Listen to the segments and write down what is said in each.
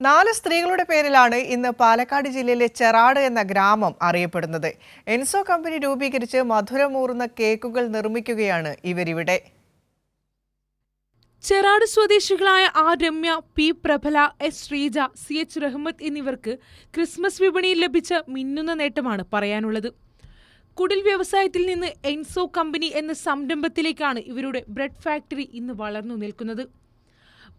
നാല് സ്ത്രീകളുടെ പേരിലാണ് ഇന്ന് പാലക്കാട് ജില്ലയിലെ ചെറാട് എന്ന ഗ്രാമം അറിയപ്പെടുന്നത്. എൻസോ കമ്പനി രൂപീകരിച്ച് മധുരമൂറുന്ന കേക്കുകൾ നിർമ്മിക്കുകയാണ് ഇവരിവിടെ. ചെറാട് സ്വദേശികളായ R Ramya P Prabhala S Sreeja C H Rahmath എന്നിവർക്ക് ക്രിസ്മസ് വിപണിയിൽ ലഭിച്ച മിന്നുന്ന നേട്ടമാണ് പറയാനുള്ളത്. കുടിൽ വ്യവസായത്തിൽ നിന്ന് എൻസോ കമ്പനി എന്ന സംരംഭത്തിലേക്കാണ് ഇവരുടെ ബ്രെഡ് ഫാക്ടറി ഇന്ന് വളർന്നു നിൽക്കുന്നത്.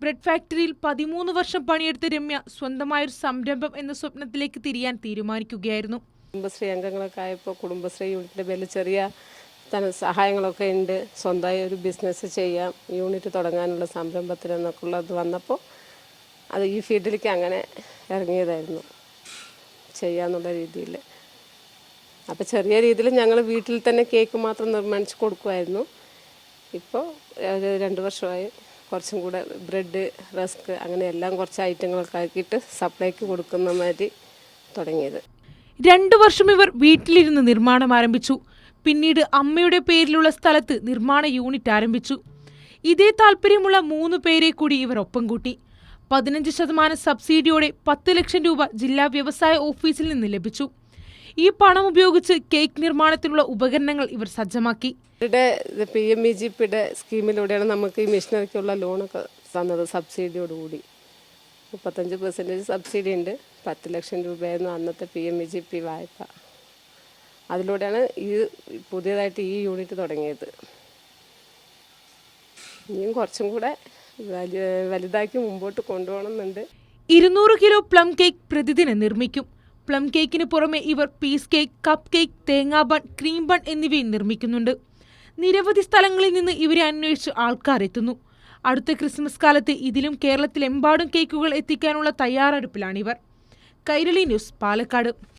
ബ്രെഡ് ഫാക്ടറിയിൽ പതിമൂന്ന് വർഷം പണിയെടുത്ത രമ്യ സ്വന്തമായൊരു സംരംഭം എന്ന സ്വപ്നത്തിലേക്ക് തിരിയാൻ തീരുമാനിക്കുകയായിരുന്നു. കുടുംബശ്രീ അംഗങ്ങളൊക്കെ ആയപ്പോൾ കുടുംബശ്രീ യൂണിറ്റിന്റെ പേരിൽ ചെറിയ സഹായങ്ങളൊക്കെ ഉണ്ട്. സ്വന്തമായി ഒരു ബിസിനസ് ചെയ്യാം യൂണിറ്റ് തുടങ്ങാനുള്ള സംരംഭത്തിൽ എന്നൊക്കെ ഉള്ളത് വന്നപ്പോൾ അത് ഈ ഫീൽഡിലേക്ക് അങ്ങനെ ഇറങ്ങിയതായിരുന്നു. ചെയ്യാന്നുള്ള രീതിയിൽ അപ്പോൾ ചെറിയ രീതിയിൽ ഞങ്ങൾ വീട്ടിൽ തന്നെ കേക്ക് മാത്രം നിർമ്മിച്ച് കൊടുക്കുമായിരുന്നു ഇപ്പോൾ രണ്ട് വർഷമായി കുറച്ചും കൂടെ ബ്രെഡ് റസ്ക് അങ്ങനെ എല്ലാം കുറച്ച് ഐറ്റങ്ങളൊക്കെ ആക്കിയിട്ട് സപ്ലൈക്ക് കൊടുക്കുന്ന മാതിരി തുടങ്ങിയത്. രണ്ടു വർഷം ഇവർ വീട്ടിലിരുന്ന് നിർമ്മാണം ആരംഭിച്ചു. പിന്നീട് അമ്മയുടെ പേരിലുള്ള സ്ഥലത്ത് നിർമ്മാണ യൂണിറ്റ് ആരംഭിച്ചു. ഇതേ താല്പര്യമുള്ള മൂന്ന് പേരെ കൂടി ഇവർ ഒപ്പം കൂട്ടി. പതിനഞ്ച് ശതമാനം സബ്സിഡിയോടെ പത്ത് ലക്ഷം രൂപ ജില്ലാ വ്യവസായ ഓഫീസിൽ നിന്ന് ലഭിച്ചു. ഈ പണം ഉപയോഗിച്ച് കേക്ക് നിർമ്മാണത്തിനുള്ള ഉപകരണങ്ങൾ ഇവർ സജ്ജമാക്കി. ഇവരുടെ പി എം ഇ ജി പിയുടെ സ്കീമിലൂടെയാണ് നമുക്ക് ഈ മിഷനറിക്കുള്ള ലോണൊക്കെ തന്നത് സബ്സിഡിയോടുകൂടി. മുപ്പത്തഞ്ച് പെർസെന്റേജ് സബ്സിഡി ഉണ്ട്. പത്ത് ലക്ഷം രൂപയായിരുന്നു അന്നത്തെ P M E G P വായ്പ. അതിലൂടെയാണ് ഈ പുതിയതായിട്ട് ഈ യൂണിറ്റ് തുടങ്ങിയത്. ഇനിയും കുറച്ചും കൂടെ വലുതാക്കി മുമ്പോട്ട് കൊണ്ടുപോകണമെന്നുണ്ട്. ഇരുന്നൂറ് കിലോ പ്ലം കേക്ക് പ്രതിദിനം നിർമ്മിക്കും. പ്ലം കേക്കിന് പുറമെ ഇവർ പീസ് കേക്ക് കപ്പ് കേക്ക് തേങ്ങാ ബൺ ക്രീം ബൺ എന്നിവയും നിർമ്മിക്കുന്നുണ്ട്. നിരവധി സ്ഥലങ്ങളിൽ നിന്ന് ഇവരെ അന്വേഷിച്ച് ആൾക്കാർ എത്തുന്നു. അടുത്ത ക്രിസ്മസ് കാലത്ത് ഇതിലും കേരളത്തിലെമ്പാടും കേക്കുകൾ എത്തിക്കാനുള്ള തയ്യാറെടുപ്പിലാണിവർ. കൈരളി ന്യൂസ് പാലക്കാട്.